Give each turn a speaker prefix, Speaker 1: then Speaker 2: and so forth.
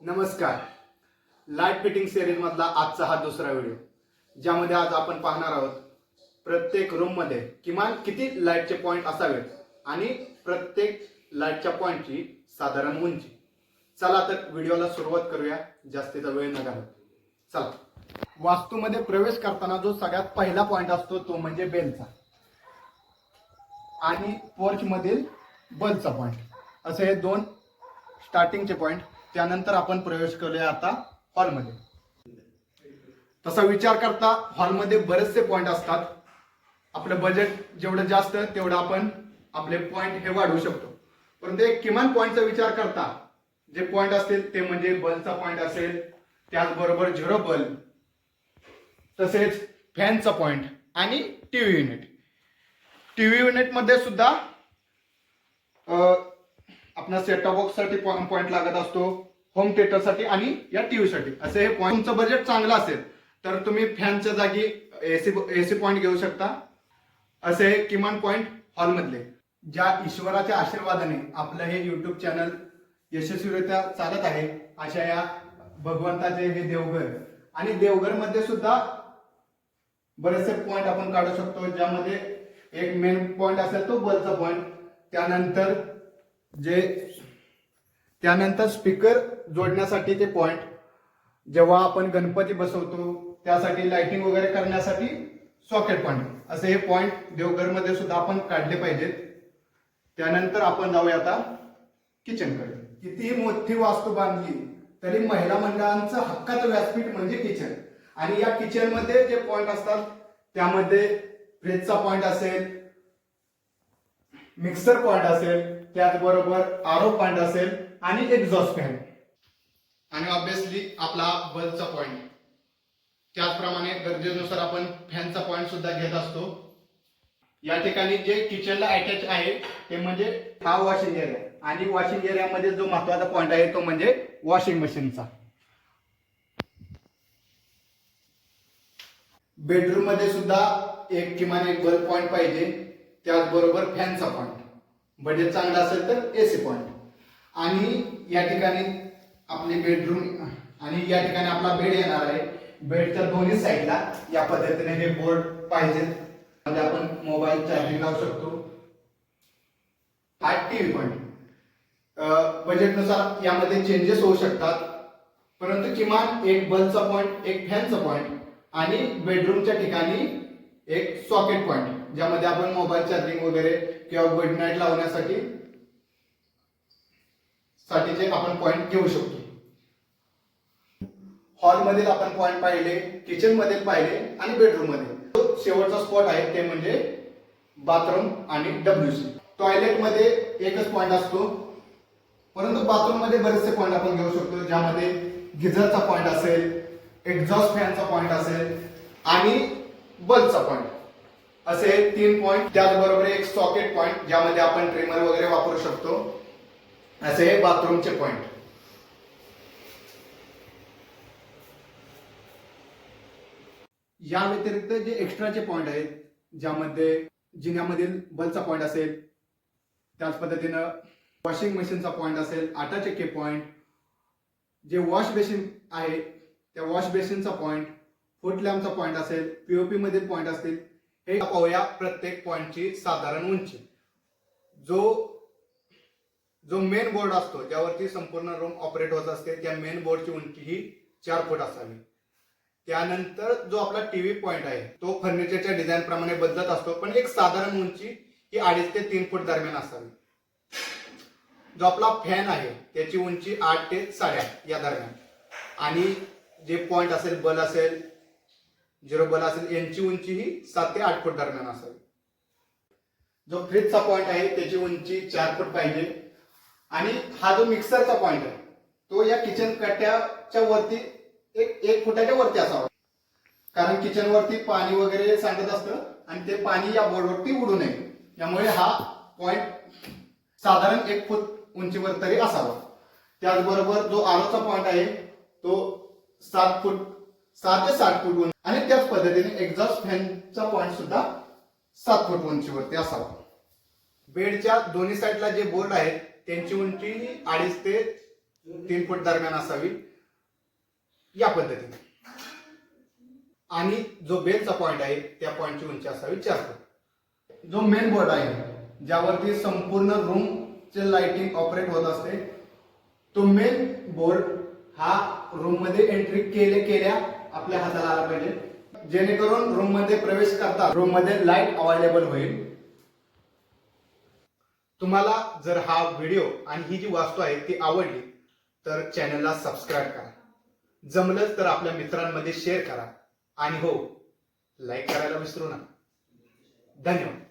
Speaker 1: नमस्कार. Light fitting सेरीजमधला आजचा हा दुसरा व्हिडिओ ज्यामध्ये आज आपण पाहणार आहोत प्रत्येक रूममध्ये किमान किती लाईटचे पॉईंट असावेत आणि प्रत्येक लाईटच्या पॉईंटची साधारण उंची. चला तर व्हिडिओला सुरुवात करूया. जास्तीचा वेळ न घालत चला. वास्तूमध्ये प्रवेश करताना जो सगळ्यात पहिला पॉईंट असतो तो म्हणजे बेलचा आणि पोर्चमधील बल्बचा पॉईंट असे हे दोन स्टार्टिंगचे पॉईंट त्यानंतर आपण प्रवेश करूया आता हॉलमध्ये. तसा विचार करता हॉलमध्ये बरेचसे पॉईंट असतात. आपलं बजेट जेवढं जास्त तेवढं आपण आपले पॉईंट हे वाढवू शकतो. परंतु एक किमान पॉईंटचा विचार करता जे पॉईंट असतील ते म्हणजे बल्बचा पॉईंट असेल त्याचबरोबर झिरो बल्ब तसेच फॅनचा पॉईंट आणि टीव्ही युनिट टीव्ही युनिटमध्ये सुद्धा आपला सेटअप बॉक्ससाठी साठी पॉइंट लागत असतो. होम थिएटरसाठी आणि या टीव्हीसाठी असे हे पॉईंट तुमचं बजेट चांगलं असेल तर तुम्ही फॅनच्या जागी एसी एसी पॉईंट घेऊ शकता. असे हे किमान पॉईंट हॉलमधले ज्या ईश्वराच्या आशीर्वादाने आपलं हे युट्यूब चॅनल यशस्वीरित्या चालत आहे अशा या भगवंताचे हे देवघर. आणि देवघरमध्ये सुद्धा बरेचसे पॉईंट आपण काढू शकतो ज्यामध्ये एक मेन पॉईंट असेल तो बलचा पॉईंट त्यानंतर जे त्यानंतर स्पीकर जोडण्यासाठी ते पॉइंट जेव्हा आपण गणपती बसवतो त्यासाठी लाइटिंग वगैरे करण्यासाठी सॉकेट पॉइंट असे हे पॉइंट देवघरमध्ये सुद्धा आपण काढले पाहिजेत. त्यानंतर आपण जाऊया आता किचनकडे कितीही मोठी वास्तू बांधली तरी महिला मंडळांचं हक्काचं व्यासपीठ म्हणजे किचन आणि या किचनमध्ये जे पॉइंट असतात त्यामध्ये फ्रीजचा पॉइंट असेल मिक्सर पॉइंट असेल त्याचबरोबर आरो पॉइंट असेल आणि एक्झॉस्ट फॅन. आणि ऑब्विसली आपला बल्बचा पॉइंट त्याचप्रमाणे गरजेनुसार आपण फॅनचा पॉइंट सुद्धा घेत असतो. या ठिकाणी जे किचनला अटॅच आहे ते म्हणजे हा वॉशिंग एरिया आणि वॉशिंग एरियामध्ये जो महत्त्वाचा पॉइंट आहे तो म्हणजे वॉशिंग मशीनचा बेडरूममध्ये सुद्धा एक किमान एक बल्ब पॉइंट पाहिजे. त्याचबरोबर फॅनचा पॉइंट बजेट चांगला असेल तर एसी पॉइंट आणि या ठिकाणी आपली बेडरूम आणि या ठिकाणी आपला बेड येणार आहे. बेडच्या दोन्ही साईडला या पद्धतीने हे बोर्ड पाहिजेत. मध्ये आपण मोबाईल चार्जिंग लावू शकतो. हा टीव्ही पण बजेटनुसार यामध्ये चेंजेस होऊ शकतात. परंतु किमान एक बल्बचा पॉइंट एक फॅनचा पॉइंट आणि बेडरूमच्या ठिकाणी एक सॉकेट पॉइंट ज्यामध्ये आपण मोबाईल चार्जिंग वगैरे किंवा गुड नाईट लावण्यासाठी साठीचे आपण पॉइंट घेऊ शकतो. हॉलमधील आपण पॉइंट पाहिले किचनमध्ये पाहिले आणि बेडरूममध्ये शेवटचा स्पॉट आहे ते म्हणजे बाथरूम आणि डब्ल्यू सी टॉयलेटमध्ये एकच पॉइंट असतो. परंतु बाथरूममध्ये बरेचसे पॉइंट आपण घेऊ शकतो ज्यामध्ये गिझरचा पॉइंट असेल एक्झॉस्ट फॅनचा पॉइंट असेल आणि बल्बचा पॉइंट असे तीन पॉइंट त्याचबरोबर एक सॉकेट पॉइंट ज्यामध्ये आपण ट्रिमर वगैरे वापरू शकतो. असे हे बाथरूमचे पॉइंट या व्यतिरिक्त जे एक्स्ट्राचे पॉइंट आहेत ज्यामध्ये जिन्यामधील बल्बचा पॉइंट असेल त्याच पद्धतीनं वॉशिंग मशीनचा पॉइंट असेल आटा चक्के पॉइंट जे वॉश बेसिन आहे त्या वॉश बेसिनचा पॉइंट फुट लॅम्पचा पॉइंट असेल पीओपी मधील पॉइंट असतील हे पाहूया प्रत्येक पॉइंटची साधारण उंची. जो जो मेन बोर्ड असतो ज्यावरती संपूर्ण रूम ऑपरेट होत असते त्या मेन बोर्डची उंची ही चार फूट असावी. त्यानंतर जो आपला टीव्ही पॉइंट आहे तो फर्निचरच्या डिझाईन प्रमाणे बदलत असतो पण एक साधारण उंची ही अडीच ते तीन फूट दरम्यान असावी. जो आपला फॅन आहे त्याची उंची आठ ते साडेआठ या दरम्यान. आणि जे पॉइंट असेल बल असेल झिरो बल असेल यांची उंची ही सात ते आठ फूट दरम्यान असावी. जो फ्रीजचा पॉइंट आहे त्याची उंची चार फूट पाहिजे. आणि हा जो मिक्सरचा पॉइंट आहे तो या किचन कट्ट्याच्या वरती एक एक फुटाच्या वरती असावा. कारण किचन वरती पाणी वगैरे सांडत असतं आणि ते पाणी या बोर्डवरती उडू नये. त्यामुळे हा पॉइंट साधारण एक फूट उंचीवर तरी असावा. त्याचबरोबर जो आरोचा पॉइंट आहे तो सात फूट सात ते सात फूट उंच आणि त्याच पद्धतीने एक्झॉस्ट फॅनचा पॉइंट सुद्धा सात फूट उंचीवरती असावा. बेडच्या दोन्ही साईडला जे बोर्ड आहेत त्यांची उंची अडीच ते तीन फूट दरम्यान असावी. या पद्धतीने. आणि जो बेलचा पॉइंट आहे त्या पॉइंटची उंची असावी चार फूट. जो मेन बोर्ड आहे ज्यावरती संपूर्ण रूमचे लाइटिंग ऑपरेट होत असते तो मेन बोर्ड हा रूममध्ये एंट्री केले केल्या आपल्या हाताला आला पाहिजे. जेणेकरून रूममध्ये प्रवेश करता रूममध्ये लाइट अवेलेबल होईल. तुम्हाला जर हा व्हिडिओ आणि ही जी वास्तू आहे ती आवडली तर चॅनलला सबस्क्राईब करा. जमलंच तर आपल्या मित्रांमध्ये शेअर करा. आणि हो लाईक करायला विसरू नका. धन्यवाद.